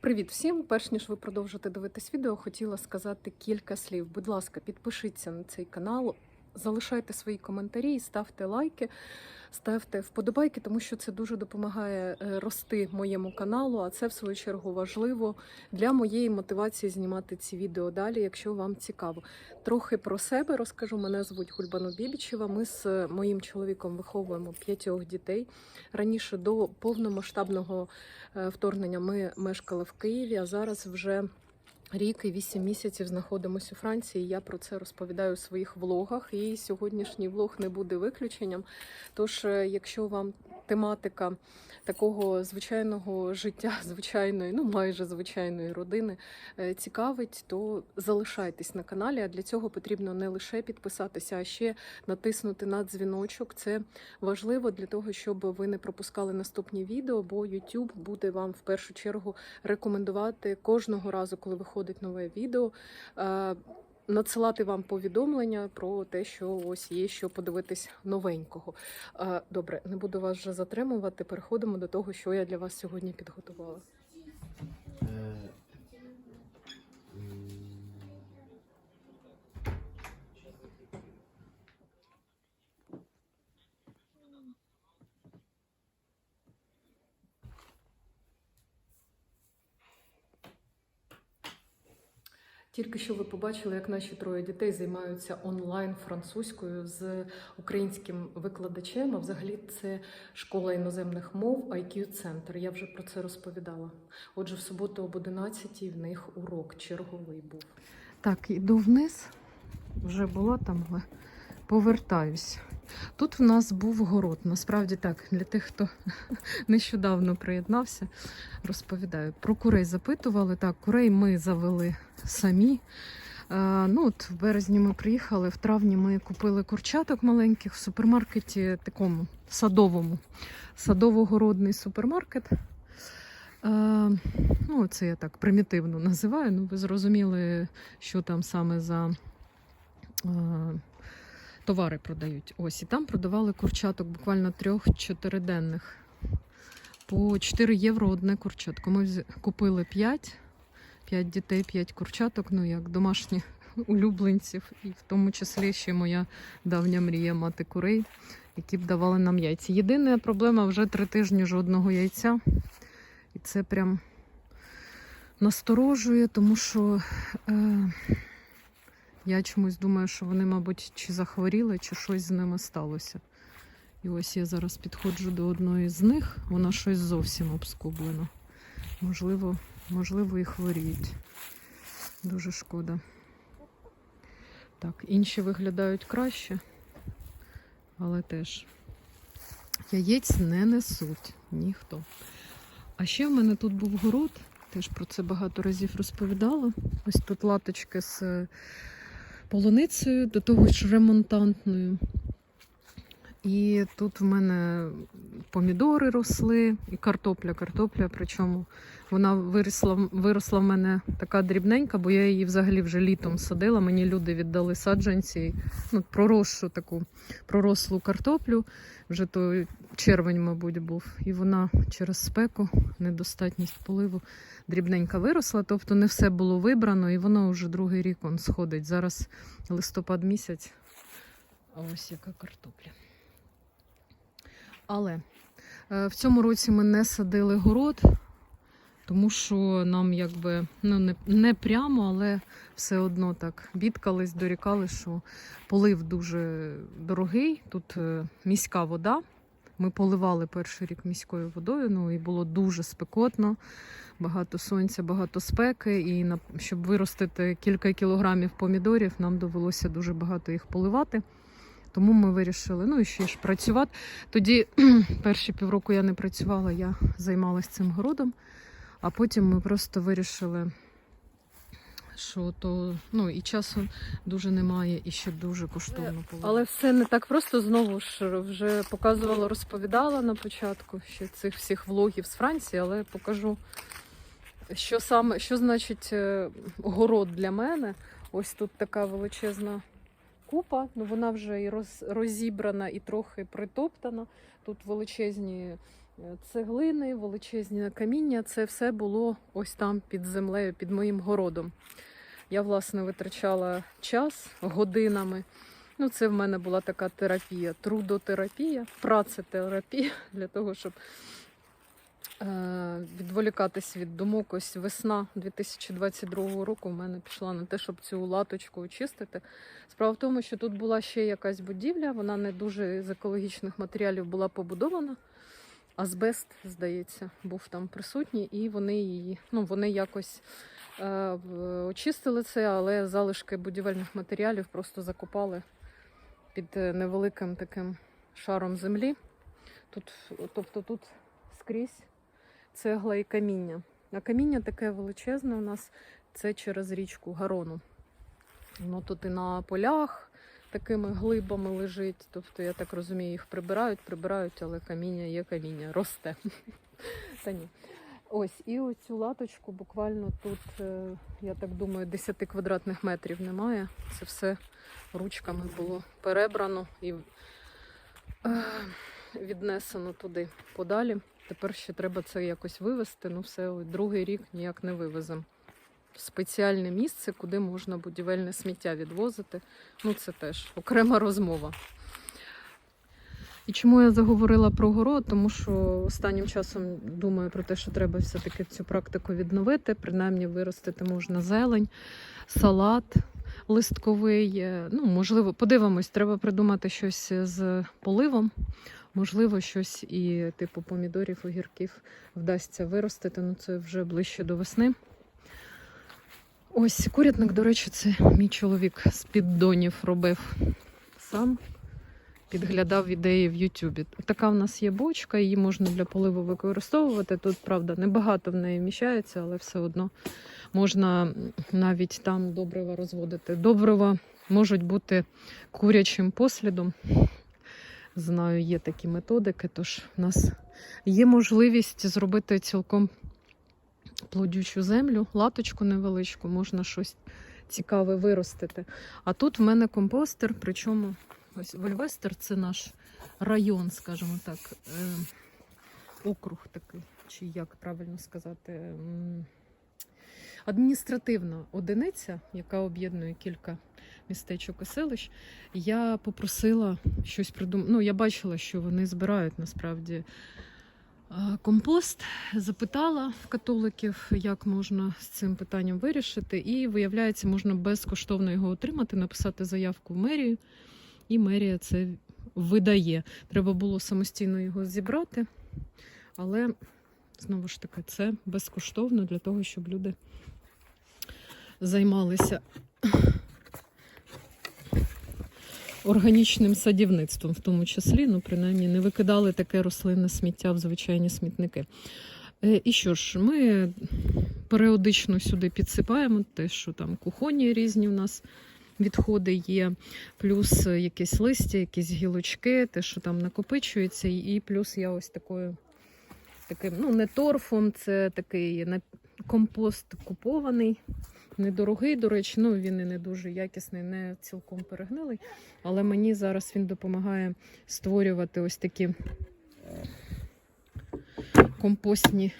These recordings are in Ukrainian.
Привіт всім! Перш ніж ви продовжите дивитись відео, хотіла сказати кілька слів. Будь ласка, підпишіться на цей канал, залишайте свої коментарі, ставте лайки, ставте вподобайки, тому що це дуже допомагає е, рости моєму каналу. А це в свою чергу важливо для моєї мотивації знімати ці відео далі, якщо вам цікаво. Трохи про себе розкажу. Мене звуть Гульбану Бібічева. Ми з моїм чоловіком виховуємо п'ятьох дітей. Раніше до повномасштабного е, вторгнення ми мешкали в Києві, а зараз вже рік і вісім місяців знаходимося у Франції. Я про це розповідаю у своїх влогах, і сьогоднішній влог не буде виключенням. Тож, е, якщо вам тематика такого звичайного життя, звичайної, ну майже звичайної родини е, цікавить, то залишайтесь на каналі. А для цього потрібно не лише підписатися, а ще натиснути на дзвіночок. Це важливо для того, щоб ви не пропускали наступні відео, бо YouTube буде вам в першу чергу рекомендувати кожного разу, коли виходить нове відео. Надсилати вам повідомлення про те, що ось є що подивитись новенького. Е, Добре, не буду вас вже затримувати. Переходимо до того, що я для вас сьогодні підготувала. Тільки що ви побачили, як наші троє дітей займаються онлайн французькою з українським викладачем. А взагалі це школа іноземних мов IQ Центр. Я вже про це розповідала. Отже, в суботу об 11 в них урок черговий був. Так, іду вниз. Вже була там, але повертаюсь. Тут в нас був город. Насправді так, для тих, хто нещодавно приєднався, розповідаю. Про курей запитували. Так, курей ми завели самі. Е, ну, от в березні ми приїхали, в травні ми купили курчаток маленьких в супермаркеті, такому садовому. Садово-городний супермаркет. Е, ну, це я так примітивно називаю. Ну, ви зрозуміли, що там саме за. Товари продають. Ось і там продавали курчаток буквально трьох-чотириденних. По 4 євро одне курчатко. Ми купили 5, 5 дітей, 5 курчаток, ну як домашні улюбленців, і в тому числі ще моя давня мрія мати курей, які б давали нам яйця. Єдина проблема вже три тижні жодного яйця. І це прям насторожує, тому що. Е- я чомусь думаю, що вони, мабуть, чи захворіли, чи щось з ними сталося. І ось я зараз підходжу до одної з них, вона щось зовсім обскублена. Можливо, можливо, і хворіють. Дуже шкода. Так, інші виглядають краще, але теж яєць не несуть ніхто. А ще в мене тут був город, теж про це багато разів розповідала. Ось тут латочки з полуницею, до того ж ремонтантною. І тут в мене помідори росли, і картопля, картопля. Причому вона виросла, виросла в мене така дрібненька, бо я її взагалі вже літом садила. Мені люди віддали саджанці, ну, проросшу таку пророслу картоплю. Вже то червень, мабуть, був. І вона через спеку, недостатність поливу дрібненька виросла. Тобто не все було вибрано, і воно вже другий рік он сходить. Зараз листопад місяць. А ось яка картопля. Але е, в цьому році ми не садили город, тому що нам якби ну, не, не прямо, але все одно так бідкались, дорікали, що полив дуже дорогий. Тут е, міська вода. Ми поливали перший рік міською водою, ну і було дуже спекотно, багато сонця, багато спеки. І на, щоб виростити кілька кілограмів помідорів, нам довелося дуже багато їх поливати. Тому ми вирішили, ну і ще ж працювати. Тоді перші півроку я не працювала, я займалася цим городом, а потім ми просто вирішили, що то ну і часу дуже немає, і ще дуже коштовно поливати. Але все не так просто знову ж вже показувала, розповідала на початку ще цих всіх влогів з Франції, але покажу, що саме, що значить е, город для мене. Ось тут така величезна купа, ну вона вже і роз, розібрана, і трохи притоптана. Тут величезні е, цеглини, величезні каміння. Це все було ось там під землею, під моїм городом. Я, власне, витрачала час годинами. Ну, це в мене була така терапія, трудотерапія, працетерапія для того, щоб відволікатись від думок. Ось весна 2022 року в мене пішла на те, щоб цю латочку очистити. Справа в тому, що тут була ще якась будівля, вона не дуже з екологічних матеріалів була побудована. Азбест, здається, був там присутній, і вони її, ну вони якось е, очистили це, але залишки будівельних матеріалів просто закопали під е, невеликим таким шаром землі. Тут, тобто тут скрізь цегла і каміння. А каміння таке величезне у нас це через річку Гарону. Воно тут і на полях такими глибами лежить. Тобто, я так розумію, їх прибирають, прибирають, але каміння є каміння, росте. Та ні. Ось, і оцю латочку буквально тут, е, я так думаю, 10 квадратних метрів немає. Це все ручками було перебрано і е, віднесено туди подалі. Тепер ще треба це якось вивезти. Ну, все, другий рік ніяк не вивеземо. Спеціальне місце, куди можна будівельне сміття відвозити. Ну, це теж окрема розмова. І чому я заговорила про город? Тому що останнім часом думаю про те, що треба все-таки цю практику відновити. Принаймні виростити можна зелень, салат листковий. Е, Ну, можливо, подивимось, треба придумати щось з поливом. Можливо, щось і типу помідорів, огірків вдасться виростити. Ну, це вже ближче до весни. Ось курятник, до речі, це мій чоловік з піддонів робив сам. Підглядав ідеї в Ютубі. Така в нас є бочка, її можна для поливу використовувати. Тут, правда, небагато в неї вміщається, але все одно можна навіть там добрива розводити. Добрива можуть бути курячим послідом. Знаю, є такі методики, тож в нас є можливість зробити цілком плодючу землю, латочку невеличку, можна щось цікаве виростити. А тут в мене компостер, причому ось Вольвестер це наш район, скажімо так, е, округ такий, чи як правильно сказати. Адміністративна одиниця, яка об'єднує кілька містечок і селищ, я попросила щось придумати. Ну, я бачила, що вони збирають насправді компост. Запитала в католиків, як можна з цим питанням вирішити. І виявляється, можна безкоштовно його отримати, написати заявку в мерію, і мерія це видає. Треба було самостійно його зібрати, але знову ж таки, це безкоштовно для того, щоб люди займалися органічним садівництвом, в тому числі, ну, принаймні, не викидали таке рослинне сміття в звичайні смітники. Е, І що ж, ми періодично сюди підсипаємо те, що там кухонні різні у нас відходи є, плюс якесь листя, якісь гілочки, те, що там накопичується, і плюс я ось такою. Таким, ну, не торфом, це такий компост купований, недорогий, до речі, ну він і не дуже якісний, не цілком перегнилий. Але мені зараз він допомагає створювати ось такі компостні.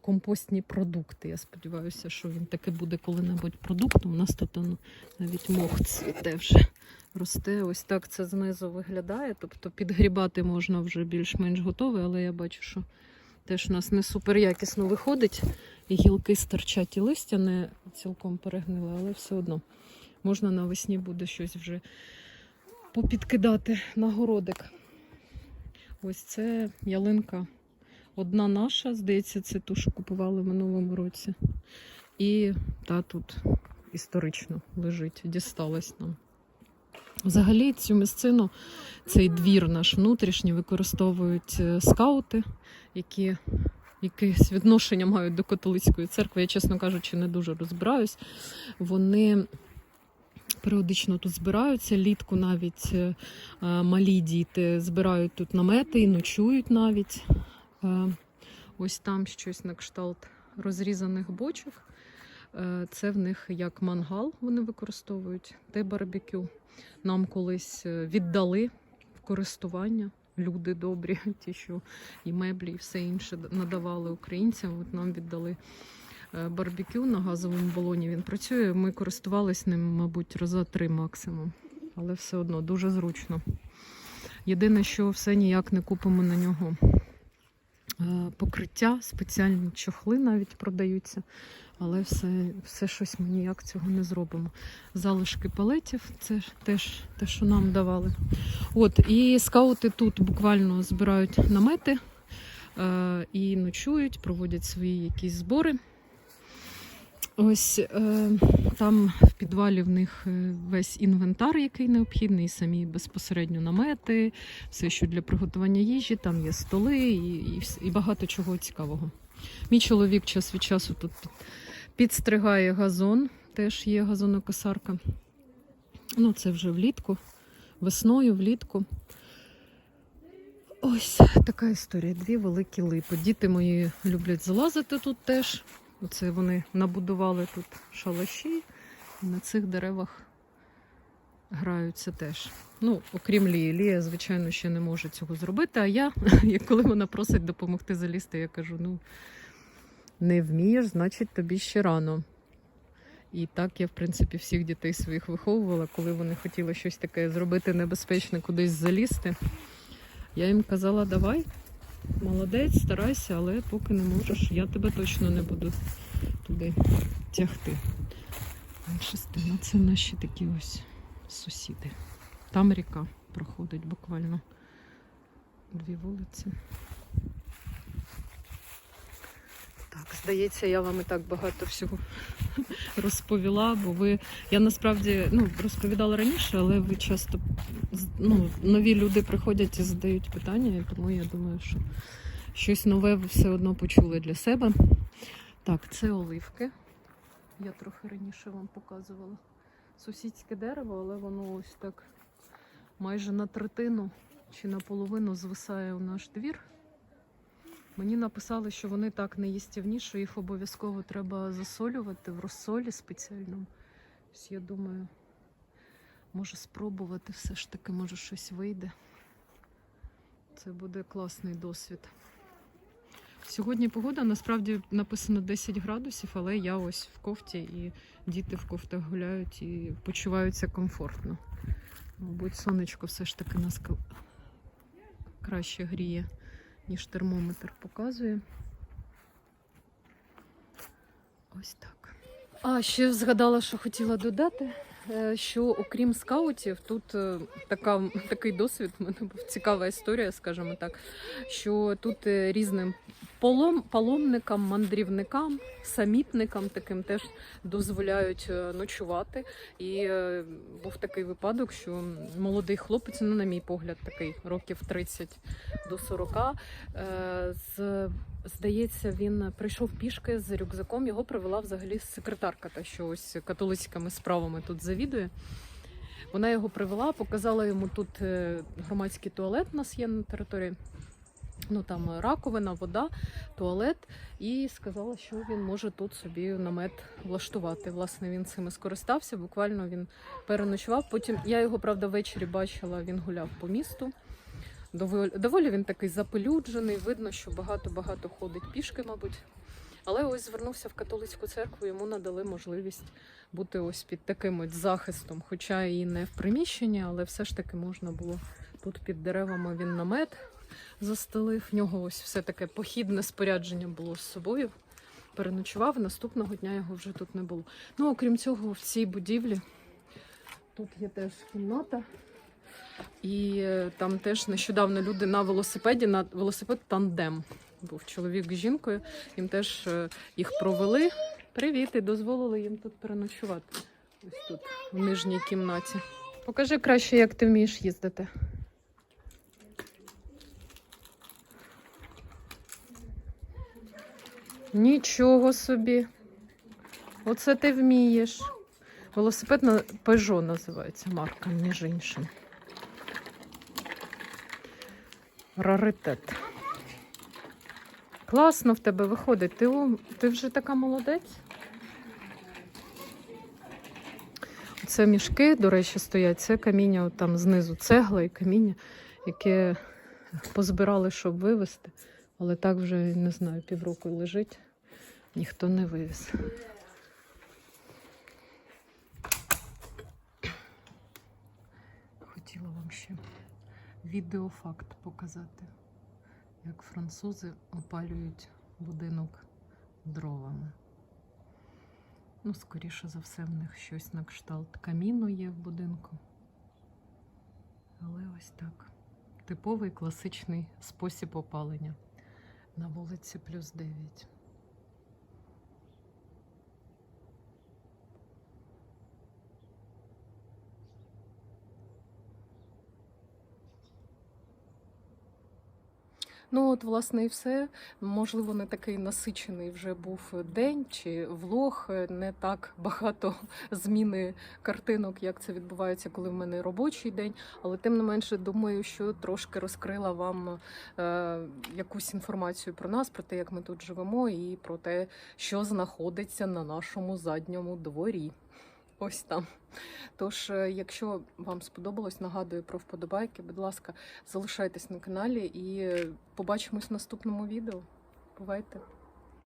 Компостні продукти. Я сподіваюся, що він таки буде коли-небудь продуктом. У нас тут навіть мох цвіте вже росте. Ось так це знизу виглядає. Тобто підгрібати можна вже більш-менш готове, але я бачу, що теж у нас не супер якісно виходить. І гілки стирчать, і листя не цілком перегнили, але все одно можна навесні буде щось вже попідкидати на городик. Ось це ялинка. Одна наша, здається, це ту, що купували в минулому році. І та тут історично лежить, дісталась нам. Взагалі цю місцину, цей двір наш внутрішній, використовують е, скаути, які якесь відношення мають до католицької церкви. Я, чесно кажучи, не дуже розбираюсь. Вони періодично тут збираються. Літку навіть е, е, малі діти збирають тут намети і ночують навіть. Ось там щось на кшталт розрізаних бочок. Е, Це в них як мангал вони використовують, те барбекю. Нам колись е, віддали в користування. Люди добрі, ті, що і меблі, і все інше надавали українцям. От нам віддали е, барбекю на газовому балоні. Він працює. Ми користувалися ним, мабуть, раза три максимум. Але все одно дуже зручно. Єдине, що все ніяк не купимо на нього покриття, спеціальні чохли навіть продаються. Але все, все щось ми ніяк цього не зробимо. Залишки палетів це теж те, що нам давали. От, і скаути тут буквально збирають намети е, і ночують, проводять свої якісь збори. Ось е, там в підвалі в них е, весь інвентар, який необхідний, самі безпосередньо намети, все, що для приготування їжі, там є столи і, і, і багато чого цікавого. Мій чоловік час від часу тут підстригає газон, теж є газонокосарка. Ну, це вже влітку, весною, влітку. Ось така історія. Дві великі липи. Діти мої люблять залазити тут теж. Оце вони набудували тут шалаші і на цих деревах граються теж. Ну, окрім Лії. Лія, звичайно, ще не може цього зробити. А я, коли вона просить допомогти залізти, я кажу: ну, не вмієш, значить тобі ще рано. І так я, в принципі, всіх дітей своїх виховувала, коли вони хотіли щось таке зробити небезпечне, кудись залізти. Я їм казала, давай, молодець, старайся, але поки не можеш, я тебе точно не буду туди тягти. Шестина це наші такі ось сусіди. Там ріка проходить буквально дві вулиці. Так, здається, я вам і так багато всього розповіла, бо ви. Я насправді ну, розповідала раніше, але ви часто ну, нові люди приходять і задають питання, і тому я думаю, що щось нове ви все одно почули для себе. Так, це оливки. Я трохи раніше вам показувала. Сусідське дерево, але воно ось так майже на третину чи наполовину звисає у наш двір. Мені написали, що вони так неїстівні, що їх обов'язково треба засолювати в розсолі спеціальному. Я думаю, може спробувати все ж таки, може щось вийде. Це буде класний досвід. Сьогодні погода насправді написано 10 градусів, але я ось в кофті і діти в кофтах гуляють і почуваються комфортно. Мабуть, сонечко все ж таки нас краще гріє, ніж термометр показує. Ось так. А ще згадала, що хотіла додати, е, що окрім скаутів, тут е, така, такий досвід, мене був цікава історія, скажімо так, що тут е, різним полом, паломникам, мандрівникам, самітникам таким теж дозволяють е, ночувати. І е, був такий випадок, що молодий хлопець, ну, на мій погляд, такий років 30 до 40, е, з, здається, він прийшов пішки з рюкзаком. Його привела взагалі секретарка, та що ось католицькими справами тут завідує. Вона його привела, показала йому тут громадський туалет у нас є на території. Ну там раковина, вода, туалет, і сказала, що він може тут собі намет влаштувати. Власне, він цим і скористався. Буквально він переночував. Потім я його, правда, ввечері бачила, він гуляв по місту. Доволі, доволі він такий запелюджений, видно, що багато-багато ходить пішки, мабуть. Але ось звернувся в католицьку церкву, йому надали можливість бути ось під таким ось захистом, хоча і не в приміщенні, але все ж таки можна було тут під деревами він намет застелив. В нього ось все таке похідне спорядження було з собою. Переночував, наступного дня його вже тут не було. Ну, окрім цього, в цій будівлі тут є теж кімната. І е, там теж нещодавно люди на велосипеді, на велосипед тандем. Був чоловік з жінкою. Їм теж е, їх провели. Привіт, і дозволили їм тут переночувати. Ось тут, в нижній кімнаті. Покажи краще, як ти вмієш їздити. Нічого собі. Оце ти вмієш. Велосипед на Peugeot називається марка, між іншим. Раритет. Класно в тебе виходить. Ти, ти вже така молодець. Це мішки, до речі, стоять. Це каміння там знизу цегла і каміння. яке позбирали, щоб вивезти, але так вже не знаю, півроку лежить, ніхто не вивіз. Хотіла вам ще відеофакт показати, як французи опалюють будинок дровами. Ну, скоріше за все, в них щось на кшталт каміну є в будинку. Але ось так. Типовий класичний спосіб опалення на вулиці плюс 9. Ну, от, власне, і все. Можливо, не такий насичений вже був день чи влог, не так багато зміни картинок, як це відбувається, коли в мене робочий день. Але тим не менше, думаю, що трошки розкрила вам е, якусь інформацію про нас, про те, як ми тут живемо, і про те, що знаходиться на нашому задньому дворі. Ось там. Тож, е, якщо вам сподобалось, нагадую про вподобайки. Будь ласка, залишайтесь на каналі і е, побачимось в наступному відео. Бувайте!